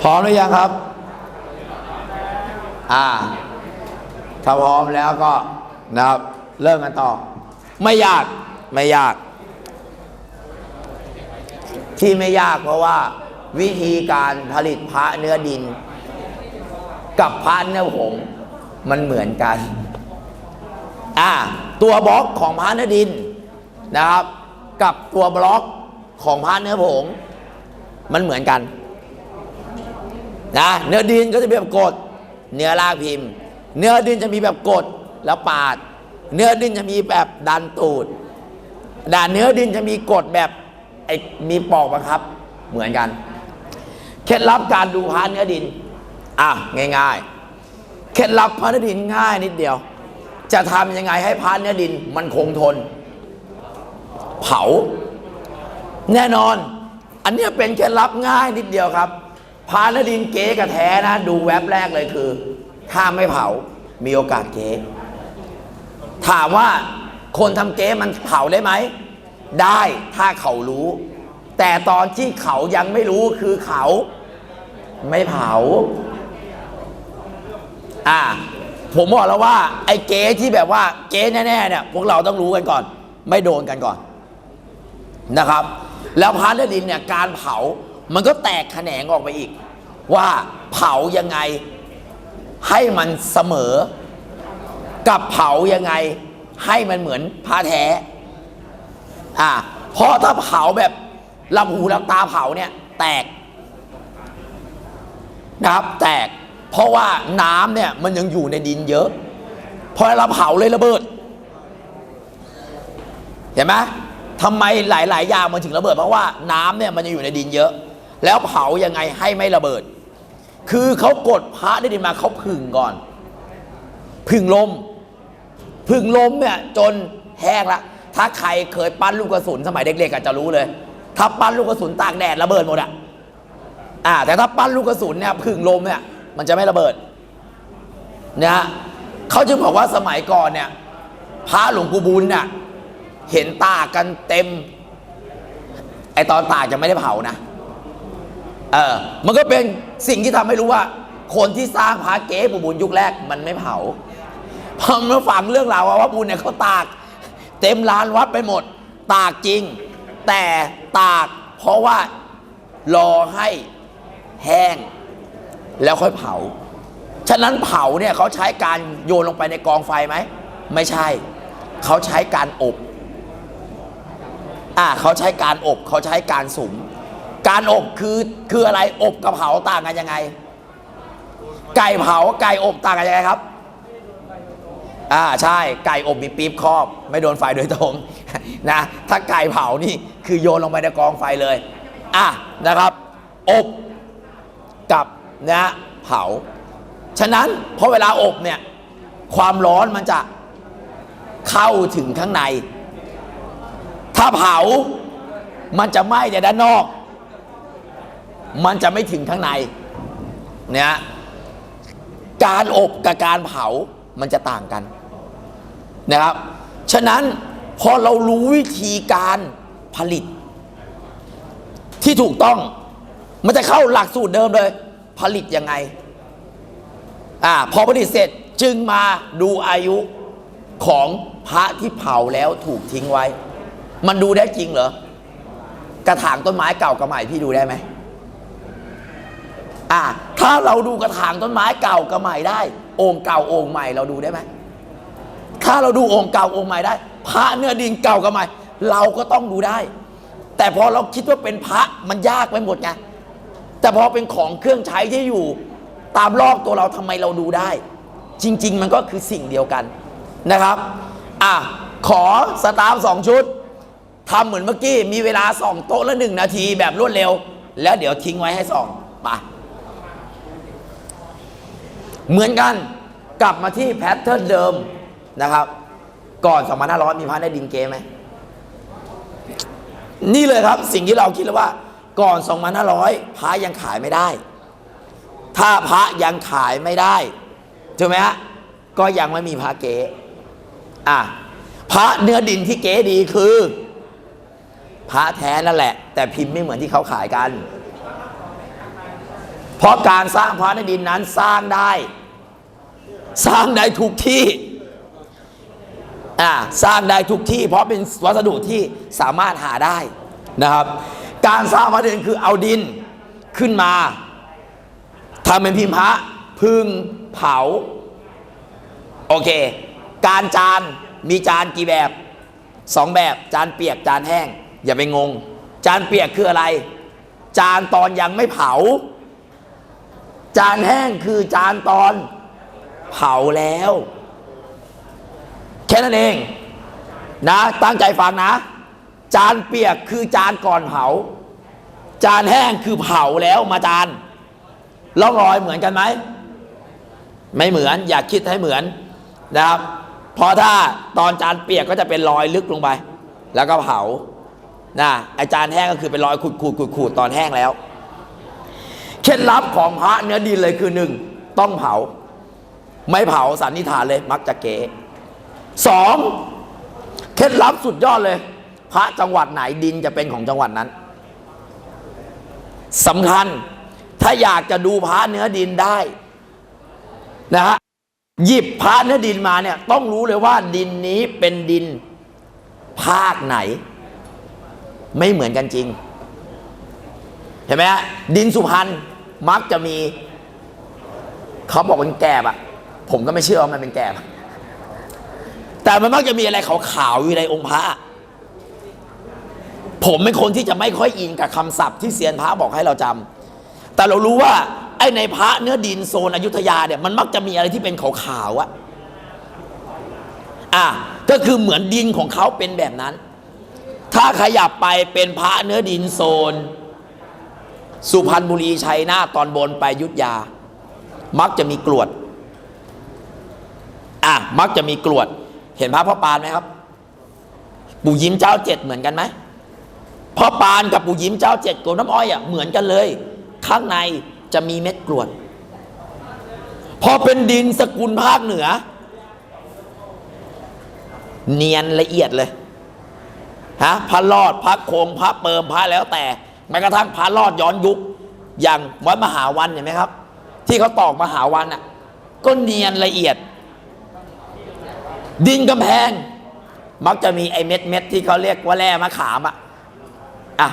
พร้อมหรือยังครับ อ่า ถ้าพร้อมแล้วก็นะครับ เริ่มกันต่อ ไม่ยากไม่ยาก ที่ไม่ยากเพราะว่า วิธีการผลิตพระเนื้อดิน กับพระเนื้อผงมันเหมือนกัน อ่า ตัวบล็อกของพระเนื้อดินนะครับ กับตัวบล็อกของพระเนื้อผง มันเหมือนกัน นะเนื้อดินก็จะมีแบบกด เนื้อลากพิมพ์ เนื้อดินจะมีแบบกดแล้วปาด เนื้อดินจะมีแบบดันตูดด่านเนื้อดินจะมีกดแบบไอ้มีปอกบังคับ เหมือนกันเคล็ดลับการดูพระเนื้อดินอะง่าย ๆ เคล็ดลับพระเนื้อดินง่ายนิดเดียว จะทำยังไงให้พระเนื้อดินมันคงทน เผา แน่นอน อันนี้เป็นเคล็ดลับง่ายนิดเดียวครับ พาณดินเก๊กับแท้นะ ดูแว็บแรกเลยคือ ถ้าไม่เผามีโอกาสเก๊ถามว่าคนทำเก๊มันเผาได้ไหม ได้ถ้าเขารู้ แต่ตอนที่เขายังไม่รู้คือเขาไม่เผา อ่า ผมบอกแล้วว่า ไอ้เก๊ที่แบบว่าเก๊แน่ๆเนี่ยพวกเราต้องรู้กันก่อน ไม่โดนกันก่อนนะครับ แล้วพาร์ทดินเนี่ยการเผา มันก็แตกแขนงออกไปอีก ว่าเผายังไงให้มันเสมอ กับเผายังไงให้มันเหมือนผ้าแท้อ่าเพราะถ้าเผาแบบลำหูลำตาเผาเนี่ยแตกนะครับแตก เพราะว่าน้ำเนี่ยมันยังอยู่ในดินเยอะพอเราเผาเลยระเบิด เห็นไหมทำไมหลาย ๆ อย่างมันถึงระเบิด เพราะว่าน้ำเนี่ยมันจะอยู่ในดินเยอะ แล้วเผายังไงให้ไม่ระเบิด คือเขากดพระได้ดินมาเขาผึ่งก่อนผึ่งลมผึ่งลมเนี่ยจนแห้งละ ถ้าใครเคยปั้นลูกกระสุนสมัยเด็กๆอาจจะรู้เลย ถ้าปั้นลูกกระสุนตากแดดระเบิดหมดอะอ่า แต่ถ้าปั้นลูกกระสุนเนี่ยผึ่งลมเนี่ยมันจะไม่ระเบิดนะฮะเขาจึงบอกว่าสมัยก่อนเนี่ยพระหลวงปู่บุญเนี่ยเห็นตากกันเต็ม ไอตอนตากจะไม่ได้เผานะ เออ มันก็เป็นสิ่งที่ทำให้รู้ว่า คนที่สร้างพระเก๊ปูบุญยุคแรกมันไม่เผาพอมาฟังเรื่องราวว่าบุญเนี่ยเขาตาก เต็มลานวัดไปหมด ตากจริง แต่ตากเพราะว่ารอให้แห้ง แล้วค่อยเผา ฉะนั้นเผาเนี่ยเขาใช้การโยนลงไปในกองไฟไหม ไม่ใช่ เขาใช้การอบ อ่าเขาใช้การอบ เขาใช้การสุม การอบคือคืออะไรอบกับเผาต่างกันยังไง ไก่เผาไก่อบต่างกันยังไงครับอ่าใช่ไก่อบมีปี๊บครอบ ไม่โดนไฟโดยตรงนะถ้าไก่เผานี่คือโยนลงไปในกองไฟเลยอะนะครับอบกับนะเผา ฉะนั้นพอเวลาอบเนี่ยความร้อนมันจะเข้าถึงข้างใน ถ้าเผามันจะไหม้แต่ด้านนอก มันจะไม่ถึงข้างในเนี่ยการอบกับการเผามันจะต่างกันนะครับ ฉะนั้นพอเรารู้วิธีการผลิต ที่ถูกต้อง มันจะเข้าหลักสูตรเดิมเลย ผลิตยังไงอ่าพอผลิตเสร็จจึงมาดูอายุของพระที่เผาแล้วถูกทิ้งไว้ มันดูได้จริงเหรอ กระถางต้นไม้เก่ากับใหม่พี่ดูได้ไหม อ่าถ้าเราดูกระถางต้นไม้เก่ากับใหม่ได้โอ่งเก่าโอ่งใหม่เราดูได้ไหมถ้าเราดูโอ่งเก่าโอ่งใหม่ได้ พระเนื้อดินเก่ากับใหม่ เราก็ต้องดูได้ แต่พอเราคิดว่าเป็นพระมันยากไปหมดไงแต่พอเป็นของเครื่องใช้ที่อยู่ ตามรอบตัวเราทำไมเราดูได้ จริง ๆ มันก็คือสิ่งเดียวกันนะครับอะขอสตาร์ฟสองชุดทำเหมือนเมื่อกี้มีเวลาสองโต๊ะละหนึ่งนาทีแบบรวดเร็ว แล้วเดี๋ยวทิ้งไว้ให้สองไป เหมือนกันกลับมาที่แพทเทิร์นเดิมนะครับ ก่อน 2500 มีพระในดินเกไหมนี่เลยครับสิ่งที่เราคิดแล้วว่าก่อน 2500 พระยังขายไม่ได้ ถ้าพระยังขายไม่ได้ถูกไหมฮะก็ยังไม่มีพระเก๋อะพระเนื้อดินที่เก๋ดีคือ พระแท้นั่นแหละ แต่พิมพ์ไม่เหมือนที่เขาขายกัน เพราะการสร้างพระในดินนั้นสร้างได้ สร้างได้ทุกที่อ่าสร้างได้ทุกที่ เพราะเป็นวัสดุที่สามารถหาได้นะครับ การสร้างพระในดินคือเอาดินขึ้นมาทำเป็นพิมพ์พระพึ่งเผา โอเค การจานมีจานกี่แบบสองแบบจานเปียกจานแห้ง อย่าไปงง จานเปียกคืออะไร จานตอนยังไม่เผา จานแห้งคือจานตอน เผาแล้วแค่นั้นเองนะ ตั้งใจฟังนะ จานเปียกคือจานก่อนเผา จานแห้งคือเผาแล้วมาจานร่องรอยเหมือนกันไหมไม่เหมือนอย่าคิดให้เหมือนนะครับเพราะถ้าตอนจานเปียกก็จะเป็นรอยลึกลงไป แล้วก็เผานะอาจารย์แห้งก็คือเป็นรอยขูดขูดขูดขูดตอนแห้งแล้ว เคล็ดลับของพระเนื้อดินเลยคือหนึ่งต้องเผา ไม่เผาสันนิษฐานเลยมักจะเก๋สองเคล็ดลับสุดยอดเลย พระจังหวัดไหนดินจะเป็นของจังหวัดนั้นสำคัญถ้าอยากจะดูพระเนื้อดินได้นะฮะหยิบพระเนื้อดินมาเนี่ย ต้องรู้เลยว่าดินนี้เป็นดินภาคไหน ไม่เหมือนกันจริง เห็นไหมฮะดินสุพรรณมักจะมี เขาบอกเป็นแกบอะ ผมก็ไม่เชื่อว่ามันเป็นแกบแต่มันมักจะมีอะไรขาวๆอยู่ในองค์พระผมเป็นคนที่จะไม่ค่อยอินกับคำศัพท์ที่เซียนพระบอกให้เราจำแต่เรารู้ว่า ไอ้ในพระเนื้อดินโซนอยุธยาเนี่ยมันมักจะมีอะไรที่เป็นขาวๆอะอะก็คือเหมือนดินของเขาเป็นแบบนั้น ถ้าขยับไปเป็นพระเนื้อดินโซน สุพรรณบุรีชัยนาทตอนบนไปยุทธยา มักจะมีกรวด มักจะมีกรวด เห็นพระพ่อปานไหมครับ ปู่ยิ้มเจ้าเจ็ดเหมือนกันไหมพ่อปานกับปู่ยิ้มเจ้าเจ็ดโกน้ำอ้อยอะเหมือนกันเลย ข้างในจะมีเม็ดกรวด พอเป็นดินสกุลภาคเหนือ เนียนละเอียดเลยฮะพระรอดพระโคงพระเปิมพระแล้วแต่แม้กระทั่งพระรอดย้อนยุค อย่างวัดมหาวันเห็นไหมครับ ที่เขาตอกมหาวันอะก็เนียนละเอียด ดินกำแพง มักจะมีไอ้เม็ดเม็ดที่เขาเรียกว่าแร่มะขามอะอะ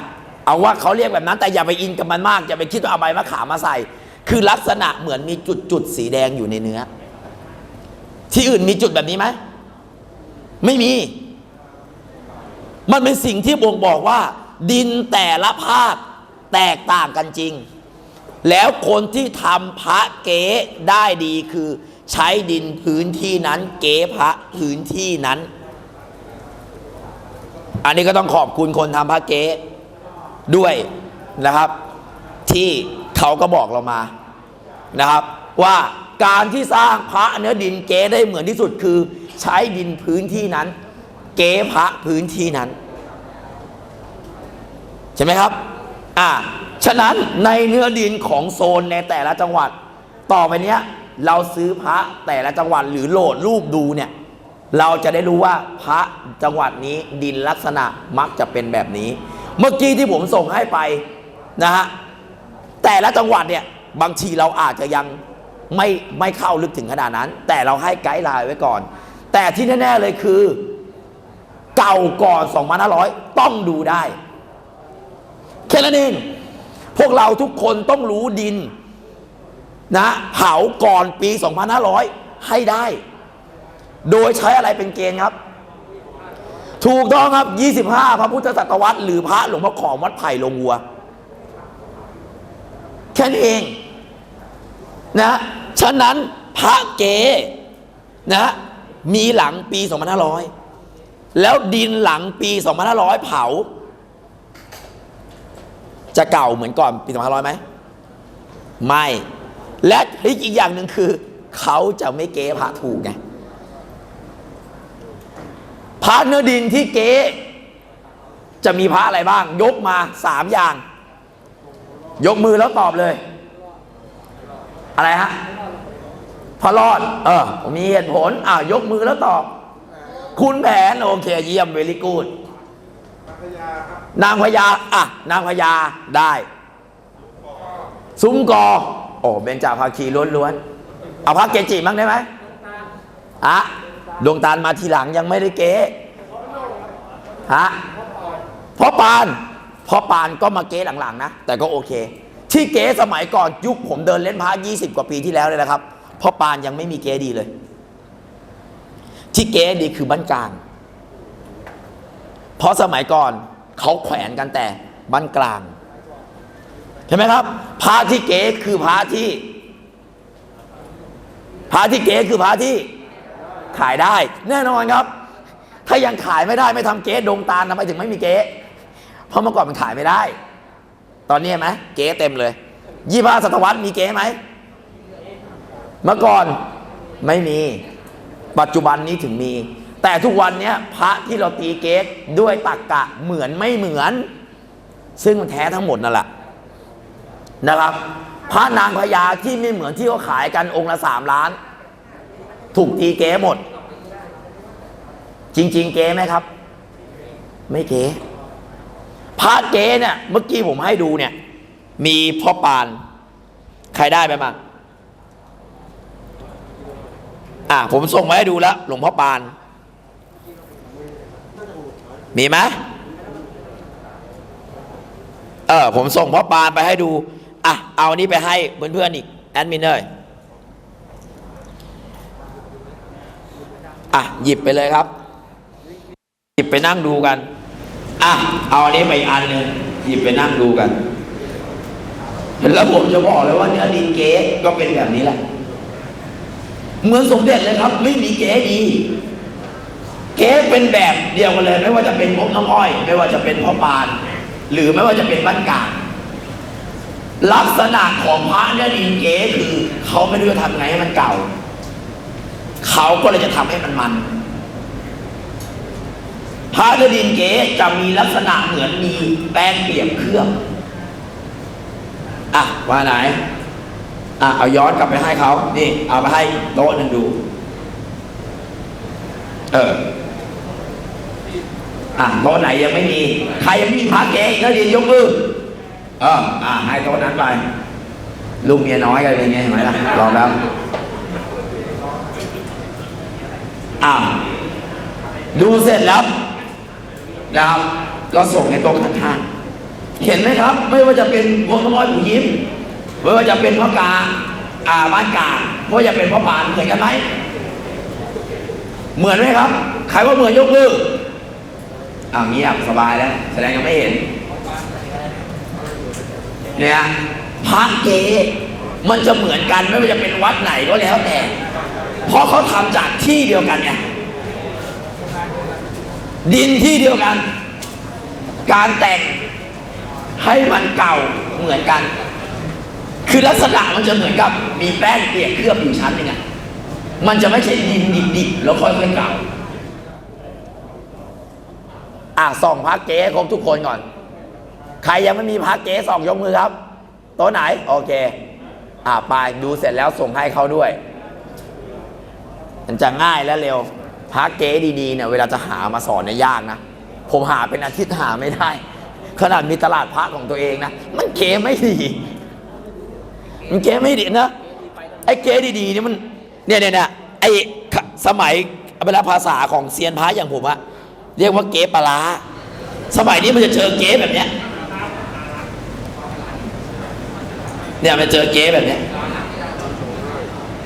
เอาว่าเขาเรียกแบบนั้นแต่อย่าไปอินกับมันมากอย่าไปคิดว่าเอาใบมะขามมาใส่ คือลักษณะเหมือนมีจุดจุดสีแดงอยู่ในเนื้อ ที่อื่นมีจุดแบบนี้ไหมไม่มี มันเป็นสิ่งที่บ่งบอกว่า ดินแต่ละภาคแตกต่างกันจริง แล้วคนที่ทำพระเก๋ได้ดีคือ ใช้ดินพื้นที่นั้น เก๋พระพื้นที่นั้น อันนี้ก็ต้องขอบคุณคนทำพระเก๋ด้วยนะครับ ที่เขาก็บอกเรามานะครับ ว่าการที่สร้างพระเนื้อดินเก๋ได้เหมือนที่สุดคือ ใช้ดินพื้นที่นั้น เก๋พระพื้นที่นั้นใช่ไหมครับ อ่า ฉะนั้นในเนื้อดินของโซนในแต่ละจังหวัด ต่อไปเนี้ย เราซื้อพระแต่ละจังหวัดหรือโหลดรูปดูเนี่ยเราจะได้รู้ว่าพระจังหวัดนี้ดินลักษณะมักจะเป็นแบบนี้ เมื่อกี้ที่ผมส่งให้ไปนะฮะแต่ละจังหวัดเนี่ยบางทีเราอาจจะยังไม่ไม่เข้าลึกถึงขนาดนั้น แต่เราให้ไกด์ไลน์ไว้ก่อน แต่ที่แน่ ๆเลยคือ เก่าก่อน 2500 ต้องดูได้แค่นั้นเองพวกเราทุกคนต้องรู้ดิน นะเผาก่อนปี 2500 ให้ได้ โดยใช้อะไรเป็นเกณฑ์ครับ ถูกต้องครับ 25 พระพุทธศตวรรษหรือพระหลวงพ่อขอมวัดไผ่ลงวัว แค่นี้เอง นะ ฉะนั้นพระเกนะ มีหลังปี 2500 แล้วดินหลังปี 2500 เผา จะเก่าเหมือนก่อนปี 2500ไหมไม่ และอีกอย่างหนึ่งคือ เขาจะไม่เก๊พระถูกไงพระเนื้อดินที่เก๊จะมีพระอะไรบ้าง ยกมาสามอย่าง ยกมือแล้วตอบเลย อะไรฮะพระรอด เออมมีเหตุผลอ้าวยกมือแล้วตอบ คุณแผน โอเค เยี่ยมเวลิกูดนางพญาอะ นางพญาได้ ซุ้มกอ โอ้เบญจภาคีล้วนๆเอาพระเกจิบ้งได้ไหมอะดวงตาลมาทีหลังยังไม่ได้เก๊ฮะพ่อปานพ่อปานก็มาเก๊หลังๆนะ แต่ก็โอเค ที่เก๊สมัยก่อนยุคผมเดินเล่นพระ20 กว่าปีที่แล้วเลยนะครับพ่อปานยังไม่มีเก๊ดีเลย ที่เก๊ดีคือบ้านกลาง เพราะสมัยก่อนเขาแขวนกันแต่บ้านกลาง ใช่ไหมครับพระที่เก๋คือพระที่พระที่เก๋คือพระที่ขายได้ แน่นอนครับ ถ้ายังขายไม่ได้ไม่ทำเก๊ดงตาลทำไมถึงไม่มีเก๊เพราะเมื่อก่อนมันขายไม่ได้ ตอนนี้ไหมเก๊เต็มเลยยี่ห้าศตวรรษมีเก๊ไหมเมื่อก่อนไม่มีปัจจุบันนี้ถึงมี แต่ทุกวันนี้พระที่เราตีเก๊กด้วยตักกะเหมือนไม่เหมือน ซึ่งมันแท้ทั้งหมดนั่นแหละ นะครับ พระนางพญาที่ไม่เหมือนที่เขาขายกันองค์ละสามล้าน ถูกตีเก๊หมด จริง ๆ เก๊ไหมครับ ไม่เก๊พระเก๊เนี่ย เมื่อกี้ผมให้ดูเนี่ย มีพ่อปาน ใครได้ไปบ้างอะผมส่งมาให้ดูแล้ว หลวงพ่อปาน มีไหมเออผมส่งพ่อปานไปให้ดู อะเอาอันนี้ไปให้เพื่อนๆอีกแอดมินเลยอะหยิบไปเลยครับ หยิบไปนั่งดูกันอะเอาอันนี้ไปอันหนึ่งหยิบไปนั่งดูกันแล้วผมจะบอกเลยว่าเนื้อดินเก๊ก็เป็นแบบนี้แหละเหมือนสมเด็จเลยครับ ไม่มีเก๊ดีเก๊เป็นแบบเดียวกันเลย ไม่ว่าจะเป็นพกน้ำอ้อย ไม่ว่าจะเป็นพ่อปาน หรือไม่ว่าจะเป็นบ้านกลาง ลักษณะของพระเนื้อดินเก๊คือเขาไม่รู้จะทำไงให้มันเก่า เขาก็เลยจะทำให้มันมัน พระเนื้อดินเก๊จะมีลักษณะเหมือนมีแป้งเปียกเคลือบอะว่าไหนอะเอาย้อนกลับไปให้เขานี่เอาไปให้โต๊ะหนึ่งดู เอออะโต๊ะไหนยังไม่มี ใครยังไม่มีพระเก๋กนักเรียนยกมือ เอออะให้โต๊ะนั้นไป ลูกเมียน้อยกันเป็นไงเห็นไหมล่ะลองแล้วอะดูเสร็จแล้วนะครับก็ส่งให้โต๊ะข้างๆเห็นไหมครับ ไม่ว่าจะเป็นพวงน้ำอ้อยผู้ยิ้มไม่ว่าจะเป็นพ่อกาอ่าบ้านกาไม่ว่าจะเป็นพ่อปานเหมือนกันไหมเหมือนไหมครับ ใครว่าเหมือนยกมืออ้าเงียบสบายแล้ว แสดงยังไม่เห็น เนี่ยพระเกมันจะเหมือนกันไม่ว่าจะเป็นวัดไหนก็แล้วแต่ เพราะเขาทำจากที่เดียวกันไงดินที่เดียวกัน การแต่งให้มันเก่าเหมือนกัน คือลักษณะมันจะเหมือนกับมีแป้งเปียกเคลือบอยู่ชั้นหนึงอะมันจะไม่ใช่ดินดิบๆแล้วค่อยๆเก่า อะส่องพักเก๊ให้ครบทุกคนก่อน ใครยังไม่มีพักเก๊สองยกมือครับโต๊ะไหน โอเค อะไปดูเสร็จแล้วส่งให้เขาด้วย มันจะง่ายและเร็วพักเก๊ดีๆเนี่ยเวลาจะหามาสอนเนี่ยยากนะ ผมหาเป็นอาทิตย์หาไม่ได้ ขนาดมีตลาดพระของตัวเองนะ มันเก๋ไม่ดี มันเก๋ไม่ดีนะไอ้เก๋ดีๆนี่มันเนี่ยเนี่ยเนี่ยไอ้สมัยเวลาภาษาของเซียนพระอย่างผมอะเรียกว่าเก๋ปลาร้าสมัยนี้มันจะเจอเก๋แบบเนี้ย เนี่ยมันเจอเก๋แบบเนี้ย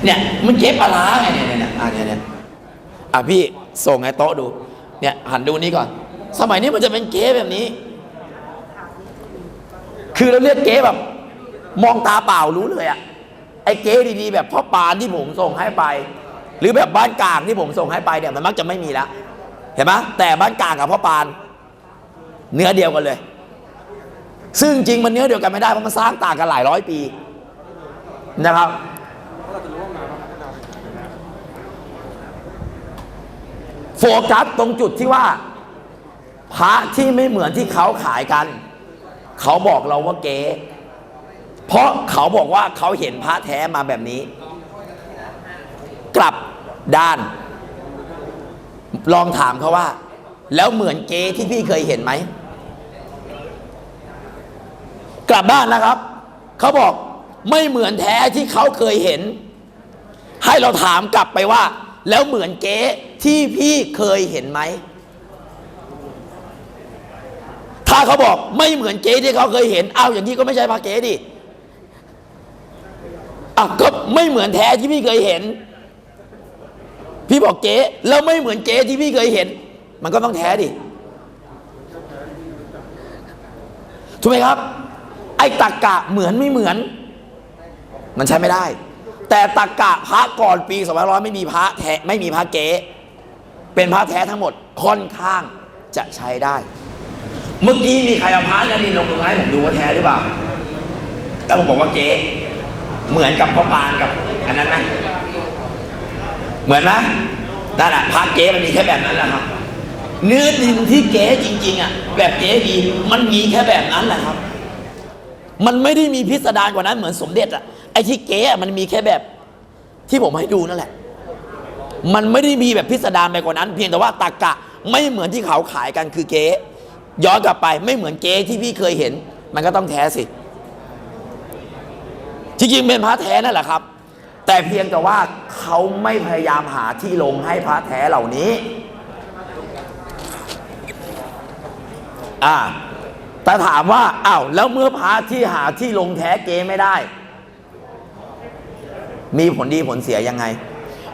เนี่ยมันเก๋ปลาร้าไงเนี่ยเนี่ยเนี่ยอะเนี่ยเนี่ยอะพี่ส่งให้โต๊ะดู เนี่ยหันดูนี่ก่อน สมัยนี้มันจะเป็นเก๋แบบนี้ คือเราเรียกเก๋แบบ มองตาเปล่ารู้เลยอะไอ้เก๋ดีๆแบบพ่อปานที่ผมส่งให้ไป หรือแบบบ้านกลางที่ผมส่งให้ไปเนี่ยมันมักจะไม่มีแล้วเห็นไหมแต่บ้านกลางกับพ่อปาน เนื้อเดียวกันเลย ซึ่งจริงมันเนื้อเดียวกันไม่ได้เพราะมันสร้างต่างกันหลายร้อยปีนะครับโฟกัสตรงจุดที่ว่าพระที่ไม่เหมือนที่เขาขายกัน เขาบอกเราว่าเก๊เพราะเขาบอกว่าเขาเห็นพระแท้มาแบบนี้ กลับด้าน ลองถามเขาว่า แล้วเหมือนเก๊ที่พี่เคยเห็นไหม กลับบ้านนะครับ เขาบอกไม่เหมือนแท้ที่เขาเคยเห็น ให้เราถามกลับไปว่า แล้วเหมือนเก๊ที่พี่เคยเห็นไหม ถ้าเขาบอกไม่เหมือนเก๊ที่เขาเคยเห็นเอาอย่างนี้ก็ไม่ใช่พระเก๊ดิอ้าวก็ไม่เหมือนแท้ที่พี่เคยเห็น พี่บอกเก๊แล้วไม่เหมือนเก๊ที่พี่เคยเห็น มันก็ต้องแท้ดิถูกไหมครับ อ้ตักกะเหมือนไม่เหมือน มันใช้ไม่ได้ แต่ตักกะพระก่อนปี2500ไม่มีพระแท้ไม่มีพระเก๊เป็นพระแท้ทั้งหมดค่อนข้างจะใช้ได้ เมื่อกี้มีใครเอาพระนารินลงตรงไหนผมดูว่าแท้หรือเปล่าแล้วผมบอกว่าเก๊เหมือนกับพ่อปานกับอันนั้นไหมเหมือนไหมนั่นแหละพระเก๊มันมีแค่แบบนั้นแหละครับ เนื้อดินที่เก๊จริง ๆอะแบบเก๊ดีมันมีแค่แบบนั้นแหละครับ มันไม่ได้มีพิสดารกว่านั้นเหมือนสมเด็จอะไอ้ที่เก๊อะมันมีแค่แบบที่ผมให้ดูนั่นแหละ มันไม่ได้มีแบบพิสดารไปกว่านั้น เพียงแต่ว่าตากะไม่เหมือนที่เขาขายกันคือเก๊ย้อนกลับไปไม่เหมือนเก๊ที่พี่เคยเห็น มันก็ต้องแท้สิจริงๆเป็นพระแท้นั่นแหละครับ แต่เพียงแต่ว่าเขาไม่พยายามหาที่ลงให้พระแท้เหล่านี้ อ่า แต่ถามว่าอ้าวแล้วเมื่อพระที่หาที่ลงแท้เกไม่ได้ มีผลดีผลเสียยังไง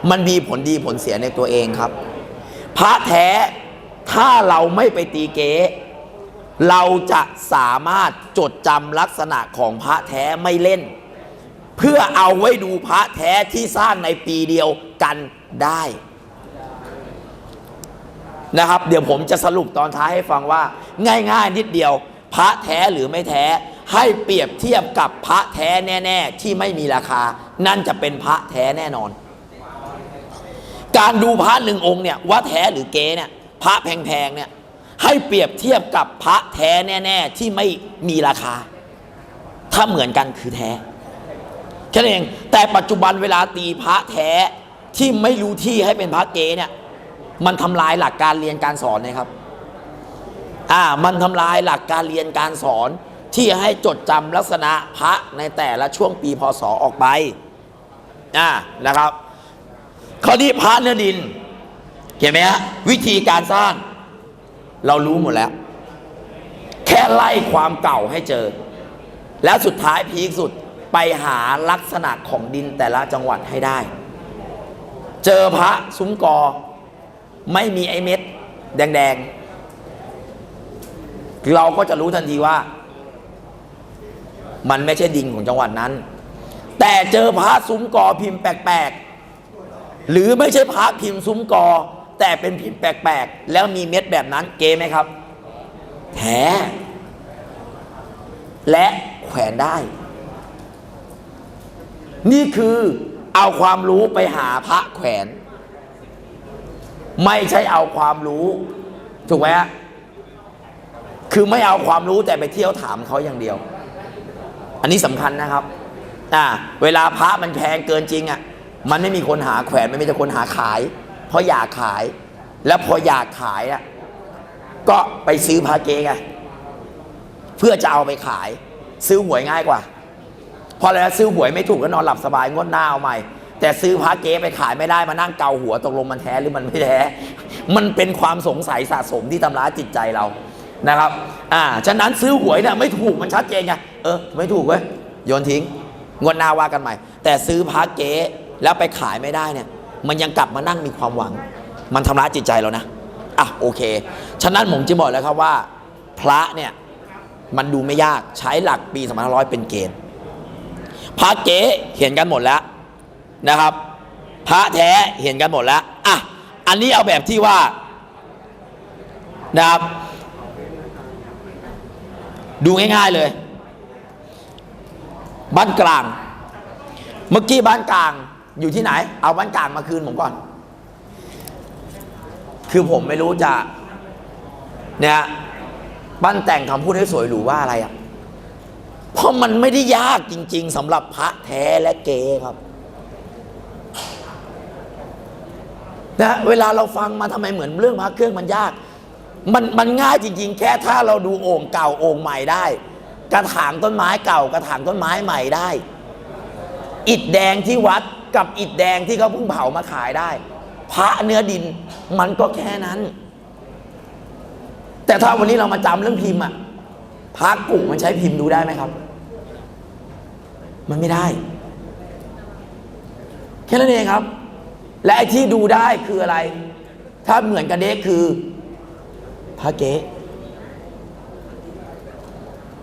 มันมีผลดีผลเสียในตัวเองครับ พระแท้ถ้าเราไม่ไปตีเก๊เราจะสามารถจดจำลักษณะของพระแท้ไม่เล่น เพื่อเอาไว้ดูพระแท้ที่สร้างในปีเดียวกันได้นะครับ เดี๋ยวผมจะสรุปตอนท้ายให้ฟังว่า ง่าย ๆ นิดเดียว พระแท้หรือไม่แท้ ให้เปรียบเทียบกับพระแท้แน่ ๆ ที่ไม่มีราคา นั่นจะเป็นพระแท้แน่นอน การดูพระหนึ่งองค์เนี่ยว่าแท้หรือเก๊เนี่ยพระแพงๆเนี่ยให้เปรียบเทียบกับพระแท้แน่ ๆ ที่ไม่มีราคา ถ้าเหมือนกันคือแท้แค่นั้นเองแต่ปัจจุบันเวลาตีพระแท้ที่ไม่รู้ที่ให้เป็นพระเก๊เนี่ยมันทำลายหลักการเรียนการสอนนะครับ อ่ามันทำลายหลักการเรียนการสอนที่ให้จดจำลักษณะพระในแต่ละช่วงปีพศออกไปอ่านะครับข้อนี้พระเนื้อดิน เห็นไหมฮะวิธีการสร้าง เรารู้หมดแล้ว แค่ไล่ความเก่าให้เจอ แล้วสุดท้ายพีคสุดไปหาลักษณะของดินแต่ละจังหวัดให้ได้ เจอพระซุ้มกอ ไม่มีไอ้เม็ด แดง ๆ เราก็จะรู้ทันทีว่า มันไม่ใช่ดินของจังหวัดนั้น แต่เจอพระซุ้มกอพิมพ์แปลกๆหรือไม่ใช่พระพิมพ์ซุ้มกอ แต่เป็นพิมพ์แปลกๆแล้วมีเม็ดแบบนั้นเกไหมครับแท้และแขวนได้ นี่คือเอาความรู้ไปหาพระแขวน ไม่ใช่เอาความรู้ ถูกไหมฮะ คือไม่เอาความรู้แต่ไปเที่ยวถามเขาอย่างเดียว อันนี้สำคัญนะครับอ่าเวลาพระมันแพงเกินจริงอะ่ะ มันไม่มีคนหาแขวนไม่มีแต่คนหาขาย เพราะอยากขาย แล้วพออยากขายอะก็ไปซื้อพระเก๊ไงเพื่อจะเอาไปขาย ซื้อหวยง่ายกว่าพอแล้วซื้อหวยไม่ถูกก็นอนหลับสบายงดหน้าเอาใหม่ แต่ซื้อพระเกไปขายไม่ได้มานั่งเกาหัวตกลงมันแท้หรือมันไม่แท้ มันเป็นความสงสัยสะสมที่ทำร้ายจิตใจเรา นะครับอ่าฉะนั้นซื้อหวยเนี่ยไม่ถูกมันชัดเจนไงเออไม่ถูกเว้ยโยนทิ้งงวดหน้าว่ากันใหม่ แต่ซื้อพระเก๊แล้วไปขายไม่ได้เนี่ย มันยังกลับมานั่งมีความหวัง มันทำร้ายจิตใจเรานะอะโอเค ฉะนั้นผมจะบอกแล้วครับว่า พระเนี่ยมันดูไม่ยากใช้หลักปี2500เป็นเกณฑ์พระเก๊เห็นกันหมดแล้วนะครับ พระแท้เห็นกันหมดแล้วอะอันนี้เอาแบบที่ว่านะครับ ดูง่ายๆเลย บ้านกลาง เมื่อกี้บ้านกลางอยู่ที่ไหน เอาบ้านกลางมาคืนผมก่อน คือผมไม่รู้จะ เนี่ยบ้านแต่งคำพูดให้สวยหรูว่าอะไรอะ เพราะมันไม่ได้ยากจริง ๆสำหรับพระแท้และเกครับนะเวลาเราฟังมาทำไมเหมือนเรื่องพระเครื่องมันยาก มันมันง่ายจริง ๆ แค่ถ้าเราดูโอ่งเก่าโอ่งใหม่ได้ กระถางต้นไม้เก่ากระถางต้นไม้ใหม่ได้ อิฐแดงที่วัดกับอิฐแดงที่เขาเพิ่งเผามาขายได้ พระเนื้อดินมันก็แค่นั้น แต่ถ้าวันนี้เรามาจำเรื่องพิมพ์อะพระกุมันใช้พิมพ์ดูได้ไหมครับ มันไม่ได้ แค่นั้นเองครับ และไอ้ที่ดูได้คืออะไร ถ้าเหมือนกันเด็กคือ พระเก๊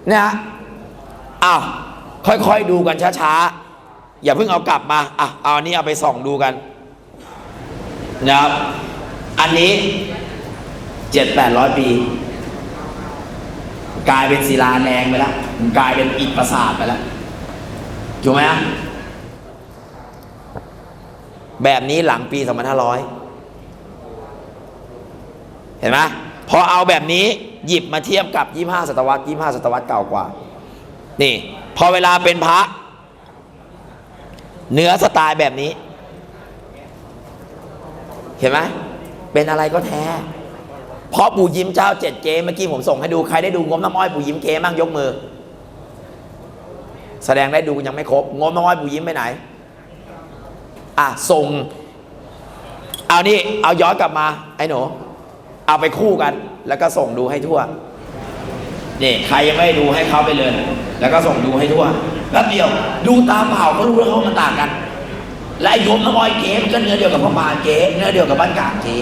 เนี่ยฮะอ้าวค่อยๆดูกันช้าๆ อย่าเพิ่งเอากลับมาอะเอาอันนี้เอาไปส่องดูกันนะครับ อันนี้เจ็ดแปดร้อยปี กลายเป็นศิลาแรงไปแล้วกลายเป็นอิฐปราสาทไปแล้วถูกไหมแบบนี้หลังปี2500เห็นไหม พอเอาแบบนี้หยิบมาเทียบกับ 25 ศตวรรษ 25 ศตวรรษเก่ากว่า นี่ พอเวลาเป็นพระ เนื้อสไตล์แบบนี้ เห็นไหมเป็นอะไรก็แท้ เพราะปู่ยิ้มเจ้าเจ็ดเกมเมื่อกี้ผมส่งให้ดูใครได้ดูงมน้ำอ้อยปู่ยิ้มเกมบ้งยกมือ แสดงได้ดูยังไม่ครบ งมน้ำอ้อยปู่ยิ้มไปไหน อะส่ง เอานี่ เอาย้อนกลับมา ไอ้หนู เอาไปคู่กัน แล้วก็ส่งดูให้ทั่วนี่ใครยังไม่ดูให้เขาไปเลย แล้วก็ส่งดูให้ทั่วแป๊บเดียว ดูตาเปล่าก็รู้แล้วเขามันต่างกัน และไอ้ยมน้ำอ้อยเก๋มันก็เนื้อเดียวกับพระปาเก๋เนื้อเดียวกับบ้านกางเก๋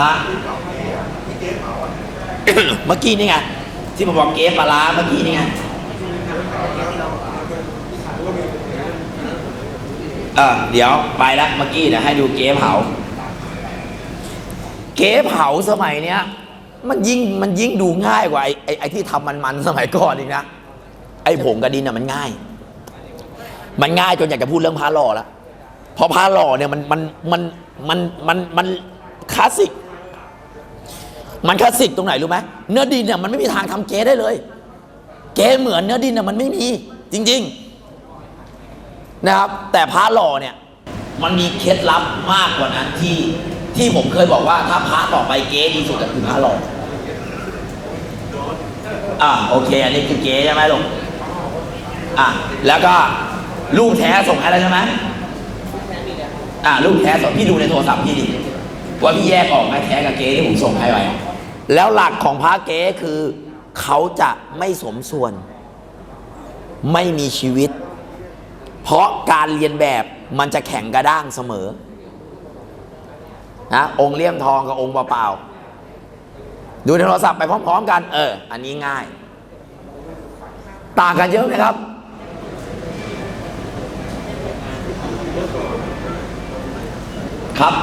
ฮะเมื่อกี้นี่ไงที่ผมบอกเก๋ปลาร้าเมื่อกี้นี่ไงเออเดี๋ยวไปแล้วเมื่อกี้เดี๋ยวให้ดูเก๋เผา เก๋เผาสมัยเนี้ย มันยิ่งมันยิ่งดูง่ายกว่าไอ้ไอ้ไอ้ที่ทำมันมันๆสมัยก่อนอีกนะไอ้ผงกระดินอะมันง่าย มันง่ายจนอยากจะพูดเรื่องพระหล่อแล้วเพราะพระหล่อเนี่ยมันมันมันมันมันมันคลาสสิก มันคลาสสิกตรงไหนรู้ไหมเนื้อดินเนี่ยมันไม่มีทางทำเก๊ได้เลย เก๊เหมือนเนื้อดินเนี่ยมันไม่มีจริง ๆ นะครับ แต่พระหล่อเนี่ย มันมีเคล็ดลับมากกว่านั้นที่ ที่ผมเคยบอกว่าถ้าพระต่อไปเก๊ดีสุดก็คือพระหล่ออ่าโอเค อันนี้คือเก๊ใช่ไหมลุงอะแล้วก็รูปแท้ส่งให้แล้วใช่ไหมอ่ารูปแท้ส่งพี่ดูในโทรศัพท์พี่ดิว่าพี่แยกออกไหมแท้กับเก๊ที่ผมส่งให้ไว้แล้วหลักของพระเก๊คือเขาจะไม่สมส่วน ไม่มีชีวิต เพราะการเรียนแบบมันจะแข็งกระด้างเสมอ นะองค์เลี่ยมทองกับองค์เปล่าๆดูในโทรศัพท์ไปพร้อม ๆ กัน เออ อันนี้ง่าย ต่างกันเยอะไหมครับ ครับ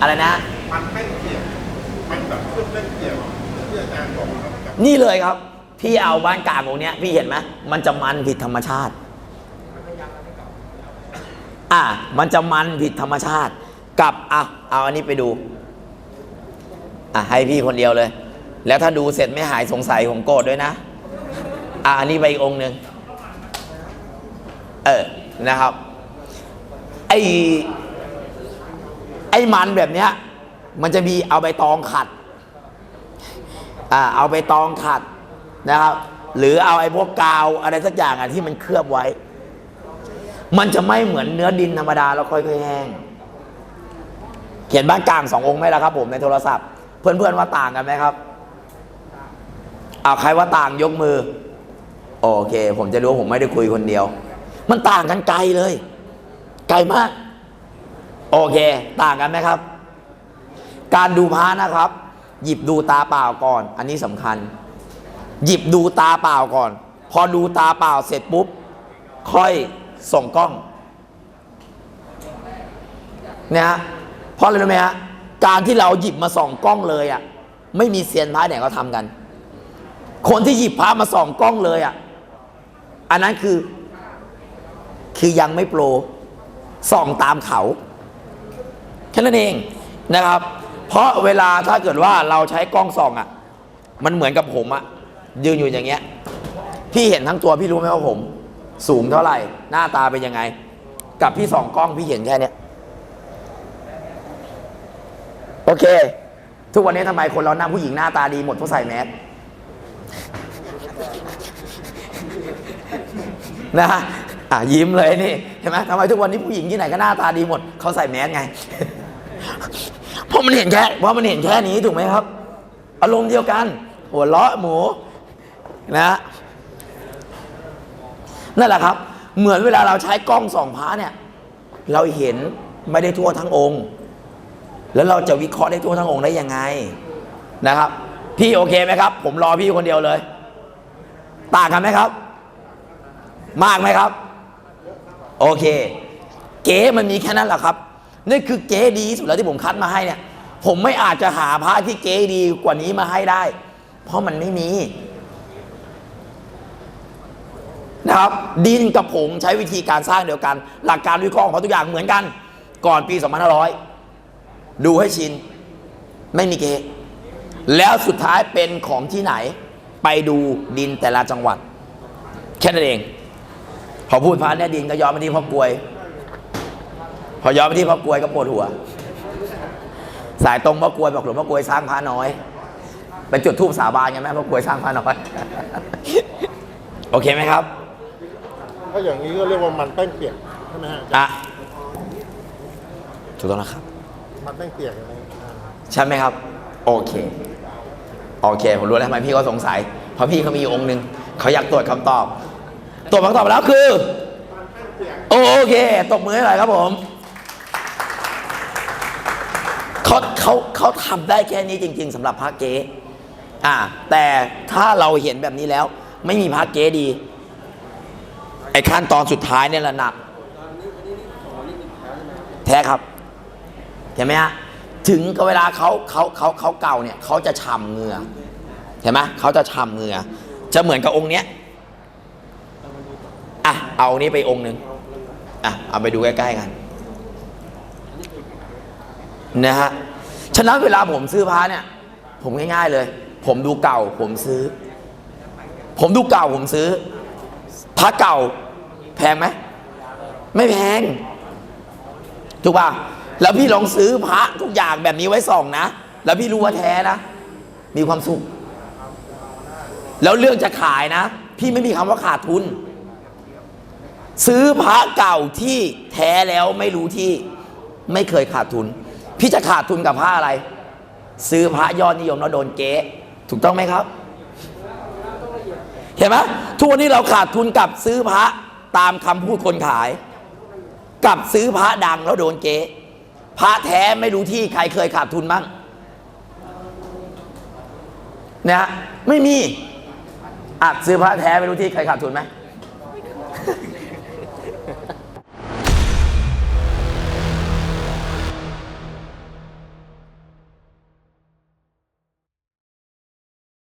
อะไรนะมันไม่เกี่ยวมันแบบเพื่อเล่นเกี่ยวที่อาจารย์บอกครับกับนี่เลยครับ พี่เอาบ้านกลางองค์เนี้ย พี่เห็นไหมมันจะมันผิดธรรมชาติ อะมันจะมันผิดธรรมชาติกับอะเอาอันนี้ไปดูอะให้พี่คนเดียวเลย แล้วถ้าดูเสร็จไม่หายสงสัยผมโกรธด้วยนะอะอันนี้ไปอีกองหนึ่งเออนะครับไอไอมันแบบเนี้ยมันจะมีเอาใบตองขัดอ่าเอาไปตองขัดนะครับ หรือเอาไอ้พวกกาวอะไรสักอย่างอะที่มันเคลือบไว้ มันจะไม่เหมือนเนื้อดินธรรมดาแล้วค่อยๆแห้ง เขียนบ้านกลางสององค์ไหมล่ะครับ ผมในโทรศัพท์ เพื่อนๆว่าต่างกันไหมครับเอาใครว่าต่างยกมือ โอเค ผมจะรู้ว่าผมไม่ได้คุยคนเดียว มันต่างกันไกลเลย ไกลมาก โอเค ต่างกันไหมครับ การดูพระนะครับ หยิบดูตาเปล่าก่อน อันนี้สำคัญ หยิบดูตาเปล่าก่อน พอดูตาเปล่าเสร็จปุ๊บ ค่อย ส่งกล้องเนะฮะเพราะอะไรรู้ไหมฮะการที่เราหยิบมาส่องกล้องเลยอะ่ะไม่มีเซียนพระไหนเขาทำกัน คนที่หยิบพระมาส่องกล้องเลยอะ่ะอันนั้นคือคือยังไม่โปรส่องตามเขาแค่นั้นเองนะครับ เพราะเวลาถ้าเกิดว่าเราใช้กล้องส่องอะ่ะมันเหมือนกับผมอะ่ะยืนอยู่อย่างเงี้ย พี่เห็นทั้งตัวพี่รู้ไหมว่าผม สูงเท่าไหร่ หน้าตาเป็นยังไง กับพี่สองกล้องพี่เห็นแค่เนี้ยโอเค ทุกวันนี้ทำไมคนเราหน้าผู้หญิงหน้าตาดีหมดเพราะใส่แมสนะฮะอะยิ้มเลยนี่เห็นไหมทำไมทุกวันนี้ผู้หญิงที่ไหนก็หน้าตาดีหมดเขาใส่แมสไงเพราะมันเห็นแค่เพราะมันเห็นแค่นี้ถูกไหมครับ อารมณ์เดียวกัน หัวเราะหมูนะ นั่นแหละครับ เหมือนเวลาเราใช้กล้องส่องพระเนี่ย เราเห็นไม่ได้ทั่วทั้งองค์ แล้วเราจะวิเคราะห์ได้ทั่วทั้งองค์ได้ยังไงนะครับ พี่โอเคไหมครับ ผมรอพี่คนเดียวเลย ต่างกันไหมครับ มากไหมครับ โอเค เก๋มันมีแค่นั้นแหละครับนี่คือเก๋ดีสุดแล้วที่ผมคัดมาให้เนี่ย ผมไม่อาจจะหาพระที่เก๋ดีกว่านี้มาให้ได้ เพราะมันไม่มี นะครับดินกับผงใช้วิธีการสร้างเดียวกัน หลักการวิเคราะห์ของเขาทุกอย่างเหมือนกัน ก่อนปี 2500 ดูให้ชิน ไม่มีเกะแล้วสุดท้ายเป็นของที่ไหน ไปดูดินแต่ละจังหวัด แค่นั้นเอง พอพูดพระเนี่ยดินก็ย้อนไปที่พ่อกลวย พอย้อนไปที่พ่อกลวยก็ปวดหัว สายตรงพ่อกลวยบอกหลวงพ่อกลวยสร้างพระน้อยเป็นจุดทูบสาบานไงแม่พ่อกลวยสร้างพระน้อย โอเคไหมครับ ถ้าอย่างนี้ก็เรียกว่ามันแป้งเปียกใช่ไหมฮะอะถูกต้องนะครับ มันแป้งเปียกอะไรอ่าใช่ไหมครับ โอเค โอเค ผมรู้แล้วทำไมพี่เขาสงสัย เพราะพี่เขามีองค์หนึ่งเขาอยากตรวจคำตอบ ตรวจคำตอบแล้วคือ โอเค ตบมือให้หน่อยครับผมเขาเขาเขาทำได้แค่นี้จริง ๆสำหรับพระเก๊อ่า แต่ถ้าเราเห็นแบบนี้แล้ว ไม่มีพระเก๊ดี ไอ้ขั้นตอนสุดท้ายเนี่ยแหละหนักแท้ครับเห็นไหมฮะถึงกับเวลาเขาเขาเขาเขาเก่าเนี่ยเขาจะฉ่ำเหงื่อเห็นไหมเขาจะฉ่ำเหงื่อจะเหมือนกับองค์เนี้ยอะเอานี้ไปองค์หนึ่งอะเอาไปดูใกล้ๆกันนะฮะฉะนั้นเวลาผมซื้อพระเนี่ย ผมง่ายๆเลย ผมดูเก่าผมซื้อ ผมดูเก่าผมซื้อ พระเก่าแพงไหมไม่แพง ถูกป่ะแล้วพี่ลองซื้อพระทุกอย่างแบบนี้ไว้ส่องนะ แล้วพี่รู้ว่าแท้นะ มีความสุข แล้วเรื่องจะขายนะ พี่ไม่มีคำว่าขาดทุน ซื้อพระเก่าที่แท้แล้วไม่รู้ที่ไม่เคยขาดทุน พี่จะขาดทุนกับพระอะไร ซื้อพระยอดนิยมแล้วโดนเก๊ถูกต้องไหมครับ เห็นไหมทุกวันนี้เราขาดทุนกับซื้อพระตามคำพูดคนขาย กับซื้อพระดังแล้วโดนเก๊พระแท้ไม่รู้ที่ใครเคยขาดทุนบ้างนะฮะไม่มีอะซื้อพระแท้ไม่รู้ที่ใครขาดทุนไหม